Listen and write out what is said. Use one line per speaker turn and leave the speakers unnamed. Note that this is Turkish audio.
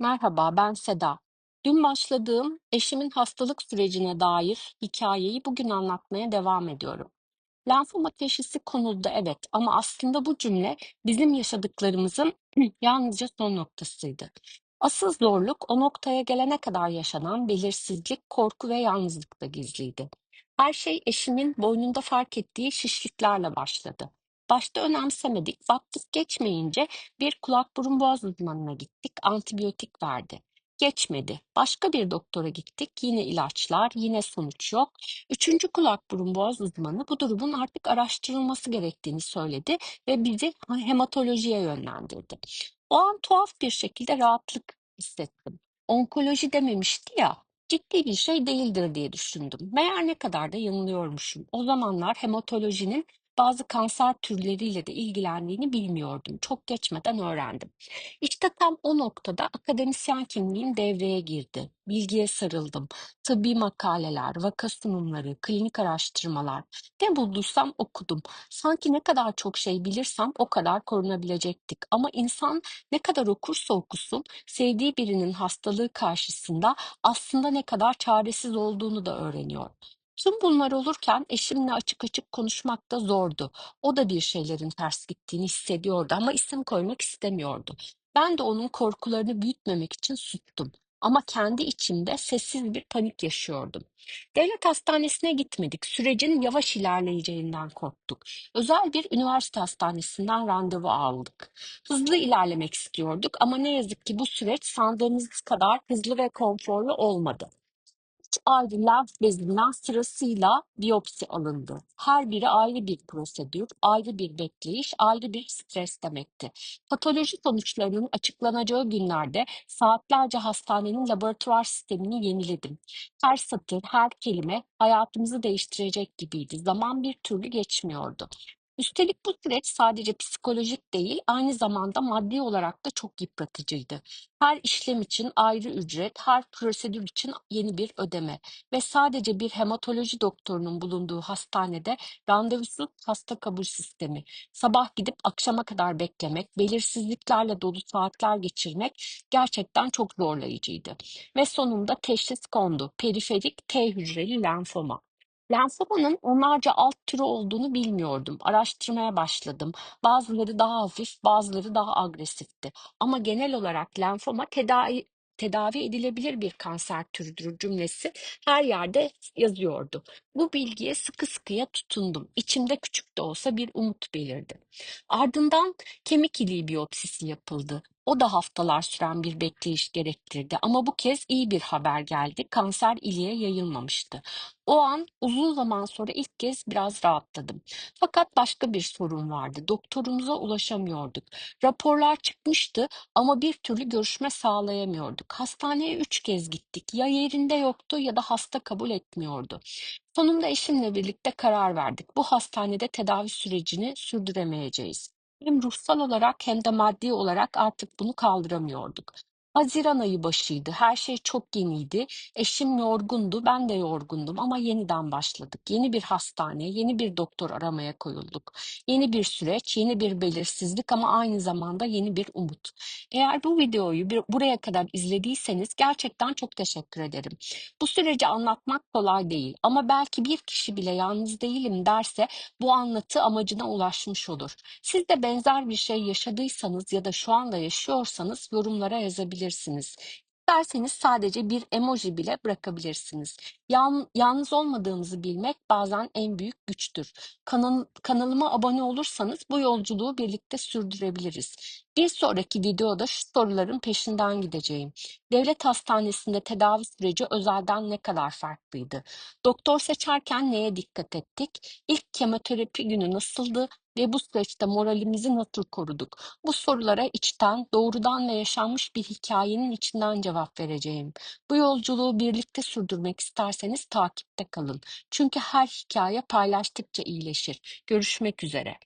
Merhaba, ben Seda. Dün başladığım eşimin hastalık sürecine dair hikayeyi bugün anlatmaya devam ediyorum. Lenfoma teşhisi konuldu evet ama aslında bu cümle bizim yaşadıklarımızın yalnızca son noktasıydı. Asıl zorluk o noktaya gelene kadar yaşanan belirsizlik, korku ve yalnızlıkta gizliydi. Her şey eşimin boynunda fark ettiği şişliklerle başladı. Başta önemsemedik, baktık geçmeyince bir kulak burun boğaz uzmanına gittik, antibiyotik verdi. Geçmedi. Başka bir doktora gittik, yine ilaçlar, yine sonuç yok. Üçüncü kulak burun boğaz uzmanı bu durumun artık araştırılması gerektiğini söyledi ve bizi hematolojiye yönlendirdi. O an tuhaf bir şekilde rahatlık hissettim. Onkoloji dememişti ya, ciddi bir şey değildir diye düşündüm. Meğer ne kadar da yanılıyormuşum. O zamanlar hematolojinin bazı kanser türleriyle de ilgilendiğini bilmiyordum. Çok geçmeden öğrendim. İşte tam o noktada akademisyen kimliğim devreye girdi. Bilgiye sarıldım. Tıbbi makaleler, vaka sunumları, klinik araştırmalar. Ne bulduysam okudum. Sanki ne kadar çok şey bilirsem o kadar korunabilecektik. Ama insan ne kadar okursa okusun, sevdiği birinin hastalığı karşısında aslında ne kadar çaresiz olduğunu da öğreniyor. Tüm bunlar olurken eşimle açık açık konuşmak da zordu. O da bir şeylerin ters gittiğini hissediyordu ama isim koymak istemiyordu. Ben de onun korkularını büyütmemek için sustum. Ama kendi içimde sessiz bir panik yaşıyordum. Devlet hastanesine gitmedik. Sürecin yavaş ilerleyeceğinden korktuk. Özel bir üniversite hastanesinden randevu aldık. Hızlı ilerlemek istiyorduk ama ne yazık ki bu süreç sandığımız kadar hızlı ve konforlu olmadı ayrı lenf bezinden sırasıyla biyopsi alındı. Her biri ayrı bir prosedür, ayrı bir bekleyiş, ayrı bir stres demekti. Patoloji sonuçlarının açıklanacağı günlerde saatlerce hastanenin laboratuvar sistemini yeniledim. Her satır, her kelime hayatımızı değiştirecek gibiydi. Zaman bir türlü geçmiyordu. Üstelik bu süreç sadece psikolojik değil, aynı zamanda maddi olarak da çok yıpratıcıydı. Her işlem için ayrı ücret, her prosedür için yeni bir ödeme ve sadece bir hematoloji doktorunun bulunduğu hastanede randevusuz hasta kabul sistemi. Sabah gidip akşama kadar beklemek, belirsizliklerle dolu saatler geçirmek gerçekten çok zorlayıcıydı. Ve sonunda teşhis kondu. Periferik T hücreli lenfoma. Lenfomanın onlarca alt türü olduğunu bilmiyordum. Araştırmaya başladım. Bazıları daha hafif, bazıları daha agresifti. Ama genel olarak lenfoma tedavi tedavi edilebilir bir kanser türüdür cümlesi her yerde yazıyordu. Bu bilgiye sıkı sıkıya tutundum. İçimde küçük de olsa bir umut belirdi. Ardından kemik iliği biyopsisi yapıldı. O da haftalar süren bir bekleyiş gerektirdi ama bu kez iyi bir haber geldi. Kanser iliğe yayılmamıştı. O an uzun zaman sonra ilk kez biraz rahatladım. Fakat başka bir sorun vardı. Doktorumuza ulaşamıyorduk. Raporlar çıkmıştı ama bir türlü görüşme sağlayamıyorduk. Hastaneye üç kez gittik. Ya yerinde yoktu ya da hasta kabul etmiyordu. Sonunda eşimle birlikte karar verdik. Bu hastanede tedavi sürecini sürdüremeyeceğiz. Hem ruhsal olarak hem de maddi olarak artık bunu kaldıramıyorduk. Haziran ayı başıydı. Her şey çok yeniydi. Eşim yorgundu, ben de yorgundum ama yeniden başladık. Yeni bir hastane, yeni bir doktor aramaya koyulduk. Yeni bir süreç, yeni bir belirsizlik ama aynı zamanda yeni bir umut. Eğer bu videoyu bir, buraya kadar izlediyseniz gerçekten çok teşekkür ederim. Bu süreci anlatmak kolay değil ama belki bir kişi bile yalnız değilim derse bu anlatı amacına ulaşmış olur. Siz de benzer bir şey yaşadıysanız ya da şu anda yaşıyorsanız yorumlara yazabilirsiniz. İsterseniz sadece bir emoji bile bırakabilirsiniz. Yan, yalnız olmadığınızı bilmek bazen en büyük güçtür. Kanal, kanalıma abone olursanız bu yolculuğu birlikte sürdürebiliriz. Bir sonraki videoda şu soruların peşinden gideceğim. Devlet hastanesinde tedavi süreci özelden ne kadar farklıydı? Doktor seçerken neye dikkat ettik? İlk kemoterapi günü nasıldı? ve bu süreçte moralimizi nasıl koruduk? Bu sorulara içten, doğrudan ve yaşanmış bir hikayenin içinden cevap vereceğim. Bu yolculuğu birlikte sürdürmek isterseniz takipte kalın. Çünkü her hikaye paylaştıkça iyileşir. Görüşmek üzere.